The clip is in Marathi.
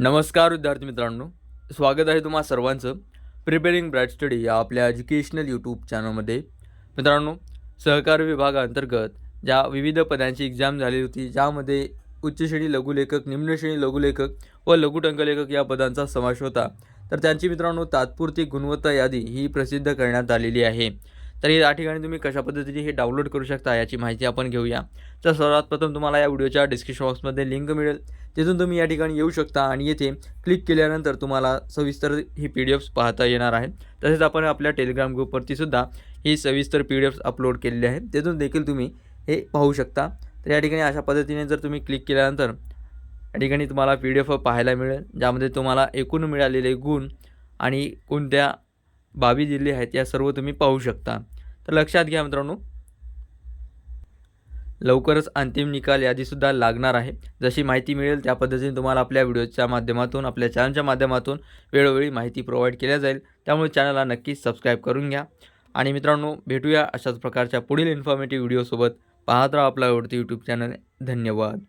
नमस्कार विद्यार्थी मित्रांनो. स्वागत आहे तुम्हा सर्वांचं. प्रिपेरिंग ब्राईट स्टडी या आपल्या एज्युकेशनल यूट्यूब चॅनलमध्ये मित्रांनो सहकार विभागाअंतर्गत ज्या विविध पदांची एक्झाम झाली होती ज्यामध्ये उच्च श्रेणी लघुलेखक निम्नश्रेणी लघुलेखक व लघुटंकलेखक या पदांचा समावेश होता. तर त्यांची मित्रांनो तात्पुरती गुणवत्ता यादी ही प्रसिद्ध करण्यात आलेली आहे. तर या ठिकाणी तुम्ही कशा पद्धतीने हे डाउनलोड करू शकता याची माहिती आपण घेऊया. तर सर्वात प्रथम तुम्हाला या व्हिडिओच्या डिस्क्रिप्शन बॉक्समध्ये लिंक मिळेल. तिथून तुम्ही या ठिकाणी येऊ शकता आणि येथे क्लिक केल्यानंतर तुम्हाला सविस्तर ही पी डी एफ्स पाहता येणार आहे तसेच आपण आपल्या टेलिग्राम ग्रुपवरती सुद्धा ही सविस्तर पी डी एफ्स अपलोड केलेली आहे तिथून देखील तुम्ही हे पाहू शकता. तर या ठिकाणी अशा पद्धतीने जर तुम्ही क्लिक केल्यानंतर या ठिकाणी तुम्हाला पी डी एफ पाहायला मिळेल ज्यामध्ये तुम्हाला एकूण मिळालेले गुण आणि कोणत्या बाबी दिली आहेत या सर्व तुम्ही पाहू शकता. तर लक्षात घ्या मित्रांनो. लवकरच अंतिम निकाल यादीसुद्धा लागणार आहे. जशी माहिती मिळेल त्या पद्धतीने तुम्हाला आपल्या व्हिडिओच्या माध्यमातून आपल्या चॅनलच्या माध्यमातून वेळोवेळी माहिती प्रोव्हाइड केल्या जाईल. त्यामुळे चॅनलला नक्कीच सबस्क्राईब करून घ्या. आणि मित्रांनो भेटूया अशाच प्रकारच्या पुढील इन्फॉर्मेटिव्ह व्हिडिओसोबत पाहत राहा आपला आवडती यूट्यूब चॅनल धन्यवाद.